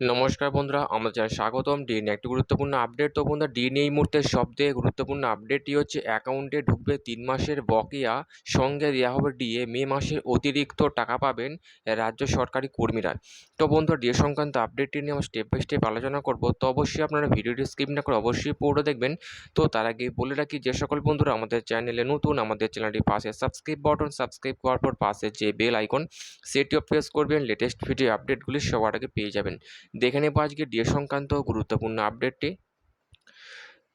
নমস্কার বন্ধুরা, আমাদের চ্যানেল স্বাগতম। ডিএনএ একটি গুরুত্বপূর্ণ আপডেট তো বন্ধুরা ডিএনএ এই মুহূর্তে সবথেকে গুরুত্বপূর্ণ আপডেটটি হচ্ছে অ্যাকাউন্টে ঢুকবে তিন মাসের বকেয়া, সঙ্গে দেওয়া হবে ডিএ মে মাসে অতিরিক্ত টাকা পাবেন রাজ্য সরকারি কর্মীরা। তো বন্ধুরা ডিএ সংক্রান্ত আপডেটটি নিয়ে আমরা স্টেপ বাই স্টেপ আলোচনা করব। তো অবশ্যই আপনারা ভিডিওটি স্কিপ না করে অবশ্যই পুরো দেখবেন। তো তার আগে বলে রাখি, যে সকল বন্ধুরা আমাদের চ্যানেলে নতুন, আমাদের চ্যানেলটি পাশে সাবস্ক্রাইব বাটন সাবস্ক্রাইব করার পর পাশে যে বেল আইকন সেটিও প্রেস করবেন। লেটেস্ট ভিডিও আপডেটগুলি সবার আগে পেয়ে যাবেন। দেখে নেব আজকে ডিএ সংক্রান্ত গুরুত্বপূর্ণ আপডেটটি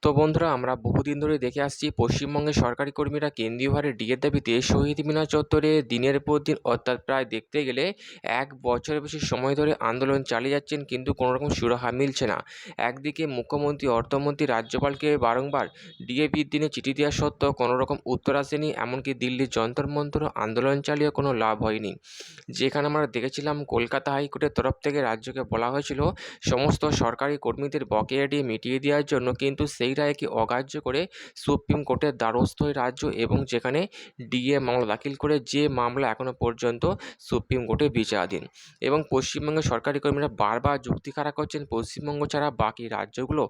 তো বন্ধুরা, আমরা বহুদিন ধরে দেখে আসছি পশ্চিমবঙ্গের সরকারি কর্মীরা কেন্দ্রীয় হারে ডিএর দাবিতে শহীদ মিনার চত্বরে দিনের পর দিন, অর্থাৎ প্রায় দেখতে গেলে এক বছরের বেশি সময় ধরে আন্দোলন চালিয়ে যাচ্ছেন কিন্তু কোনো রকম সুরাহা মিলছে না। একদিকে মুখ্যমন্ত্রী, অর্থমন্ত্রী রাজ্যপালকে বারংবার ডিএ দিনে চিঠি দেওয়া সত্ত্বেও কোনো রকম উত্তর আসেনি, এমনকি দিল্লির যন্তর মন্তর আন্দোলন চালিয়ে কোনো লাভ হয়নি। যেখানে আমরা দেখেছিলাম, কলকাতা হাইকোর্টের তরফ থেকে রাজ্যকে বলা হয়েছিল, সমস্ত সরকারি কর্মীদের বকেয়া ডিএ মিটিয়ে দেওয়ার জন্য কিন্তু সেই রায়কে অগ্রাহ্য করে সুপ্রিম কোর্টের দ্বারস্থ হয় রাজ্য এবং যেখানে ডিএ মামলা দাখিল করে যে মামলা এখনও পর্যন্ত সুপ্রিম কোর্টে বিচারাধীন। এবং পশ্চিমবঙ্গের সরকারি কর্মীরা বারবার যুক্তি খাড়া করছেন পশ্চিমবঙ্গ ছাড়া বাকি রাজ্যগুলো।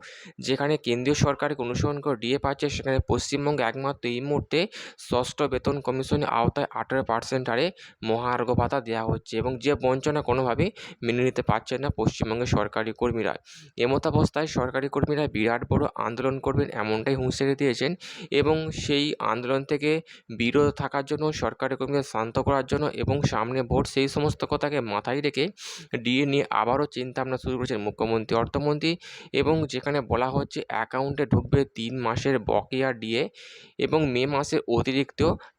যেখানে কেন্দ্রীয় সরকারকে অনুসরণ করে ডিএ পাচ্ছে, সেখানে পশ্চিমবঙ্গে একমাত্র এই মুহূর্তে ষষ্ঠ বেতন কমিশনের আওতায় আঠেরো পার্সেন্ট হারে মহার্ঘ ভাতা দেওয়া হচ্ছে এবং যে বঞ্চনা কোনোভাবেই মেনে নিতে পারছেন না পশ্চিমবঙ্গের সরকারি কর্মীরা। এমতাবস্থায় সরকারি কর্মীরা বিরাট বড় আন্দোলন করবেন এমনটাই হুঁশিয়ারি দিয়েছেন এবং সেই আন্দোলন থেকে বিরত থাকার জন্য সরকারি কর্মীদের শান্ত করার জন্য এবং সামনে ভোট সেই সমস্ত কথাকে মাথায় রেখে ডিএ নিয়ে আবারও চিন্তাভাবনা শুরু করেছেন মুখ্যমন্ত্রী, অর্থমন্ত্রী এবং যেখানে বলা হচ্ছে অ্যাকাউন্টে ঢুকবে তিন মাসের বকেয়া ডিএ এবং মে মাসে অতিরিক্ত